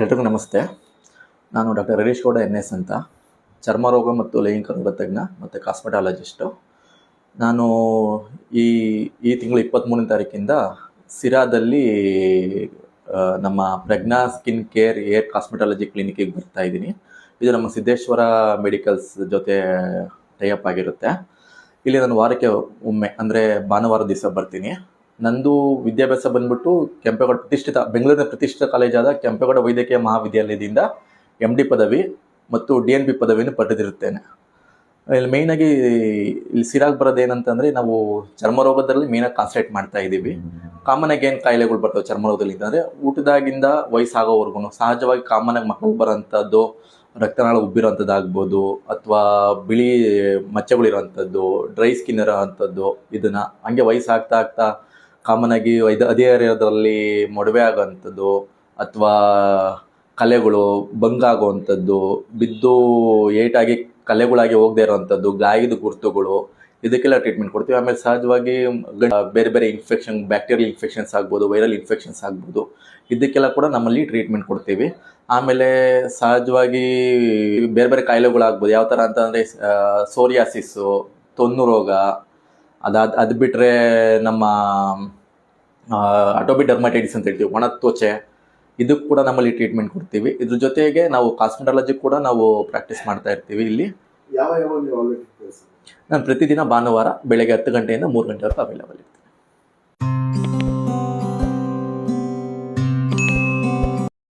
ಎಲ್ರಿಗೂ ನಮಸ್ತೆ. ನಾನು doctor Harish Gowda N S ಅಂತ ಚರ್ಮರೋಗ ಮತ್ತು ಲೈಂಗಿಕ ರೋಗ ತಜ್ಞ ಮತ್ತು ಕಾಸ್ಮೆಟಾಲಜಿಸ್ಟು. ನಾನು ಈ ಈ ತಿಂಗಳು ಇಪ್ಪತ್ತ್ಮೂರನೇ ತಾರೀಕಿಂದ ಸಿರಾದಲ್ಲಿ ನಮ್ಮ Pragna skin care hair cosmetology ಕ್ಲಿನಿಕ್ಕಿಗೆ ಬರ್ತಾ ಇದ್ದೀನಿ. ಇದು ನಮ್ಮ ಸಿದ್ದೇಶ್ವರ ಮೆಡಿಕಲ್ಸ್ ಜೊತೆ ಟೈಅಪ್ ಆಗಿರುತ್ತೆ. ಇಲ್ಲಿ ನಾನು ವಾರಕ್ಕೆ ಒಮ್ಮೆ, ಅಂದರೆ ಭಾನುವಾರ ದಿವಸ ಬರ್ತೀನಿ. ನಂದು ವಿದ್ಯಾಭ್ಯಾಸ ಬಂದ್ಬಿಟ್ಟು ಕೆಂಪೇಗೌಡ ಪ್ರತಿಷ್ಠಿತ, ಬೆಂಗಳೂರಿನ ಪ್ರತಿಷ್ಠಿತ ಕಾಲೇಜಾದ ಕೆಂಪೇಗೌಡ ವೈದ್ಯಕೀಯ ಮಹಾವಿದ್ಯಾಲಯದಿಂದ ಎಂ ಡಿ ಪದವಿ ಮತ್ತು ಡಿ ಎನ್ ಬಿ ಪದವಿಯನ್ನು ಪಡೆದಿರುತ್ತೇನೆ. ಇಲ್ಲಿ ಮೇಯ್ನಾಗಿ ಇಲ್ಲಿ ಸಿರಾಗಿ ಬರೋದು ಏನಂತಂದರೆ ನಾವು ಚರ್ಮರೋಗದಲ್ಲಿ ಮೇಯ್ನಾಗಿ ಕಾನ್ಸಂಟ್ರೇಟ್ ಮಾಡ್ತಾ ಇದ್ದೀವಿ. ಕಾಮನ್ ಆಗಿ ಏನು ಕಾಯಿಲೆಗಳು ಬರ್ತವೆ ಚರ್ಮರೋಗದಲ್ಲಿ ಅಂತಂದರೆ ಊಟದಾಗಿಂದ ವಯಸ್ಸಾಗೋವರೆಗೂ ಸಹಜವಾಗಿ ಕಾಮನ್ ಆಗಿ ಮಕ್ಕಳು ಬರೋಂಥದ್ದು, ರಕ್ತನಾಳ ಉಬ್ಬಿರೋಂಥದ್ದಾಗ್ಬೋದು, ಅಥವಾ ಬಿಳಿ ಮಚ್ಚೆಗಳಿರೋವಂಥದ್ದು ಡ್ರೈ ಸ್ಕಿನ್ ಇರೋ ಅಂಥದ್ದು ಇದನ್ನು ಹಂಗೆ ವಯಸ್ಸಾಗ್ತಾ ಆಗ್ತಾ ಕಾಮನ್ ಆಗಿ ಇದು ಮೊಡವೆ ಆಗೋವಂಥದ್ದು ಅಥವಾ ಕಲೆಗಳು ಬಂಗಾಗುವಂಥದ್ದು ಬಿದ್ದು ಏಟಾಗಿ ಕಲೆಗಳಾಗಿ ಹೋಗದೇ ಇರೋವಂಥದ್ದು, ಗಾಯದ ಗುರುತುಗಳು, ಇದಕ್ಕೆಲ್ಲ ಟ್ರೀಟ್ಮೆಂಟ್ ಕೊಡ್ತೀವಿ. ಆಮೇಲೆ ಸಹಜವಾಗಿ ಬೇರೆ ಬೇರೆ ಇನ್ಫೆಕ್ಷನ್ ಬ್ಯಾಕ್ಟೀರಿಯಲ್ ಇನ್ಫೆಕ್ಷನ್ಸ್ ಆಗ್ಬೋದು ವೈರಲ್ ಇನ್ಫೆಕ್ಷನ್ಸ್ ಆಗ್ಬೋದು, ಇದಕ್ಕೆಲ್ಲ ಕೂಡ ನಮ್ಮಲ್ಲಿ ಟ್ರೀಟ್ಮೆಂಟ್ ಕೊಡ್ತೀವಿ. ಆಮೇಲೆ ಸಹಜವಾಗಿ ಬೇರೆ ಬೇರೆ ಕಾಯಿಲೆಗಳಾಗ್ಬೋದು. ಯಾವ ಥರ ಅಂತಂದರೆ ಸೋರಿಯಾಸಿಸ್ಸು ತೊನ್ನು ರೋಗ ಅದಾದ ಅದು ಬಿಟ್ಟರೆ ನಮ್ಮ ಅಟೋಬಿ ಡರ್ಮಟೈಟಿಸ್ ಅಂತ ಹೇಳ್ತೀವಿ ಒಣ ತ್ವಚೆ. ಇದಕ್ಕೆ ಕೂಡ ನಮ್ಮಲ್ಲಿ ಟ್ರೀಟ್ಮೆಂಟ್ ಕೊಡ್ತೀವಿ. ಇದ್ರ ಜೊತೆಗೆ ನಾವು ಕಾಸ್ಮೆಟಾಲಜಿ ಕೂಡ ನಾವು ಪ್ರಾಕ್ಟೀಸ್ ಮಾಡ್ತಾ ಇರ್ತೀವಿ ಇಲ್ಲಿ. ಯಾವ ಯಾವ ನಾನು ಪ್ರತಿದಿನ ಭಾನುವಾರ ಬೆಳಗ್ಗೆ ಹತ್ತು ಗಂಟೆಯಿಂದ ಮೂರು ಗಂಟೆವರೆಗೂ ಅವೈಲೇಬಲ್ ಇರ್ತೀನಿ.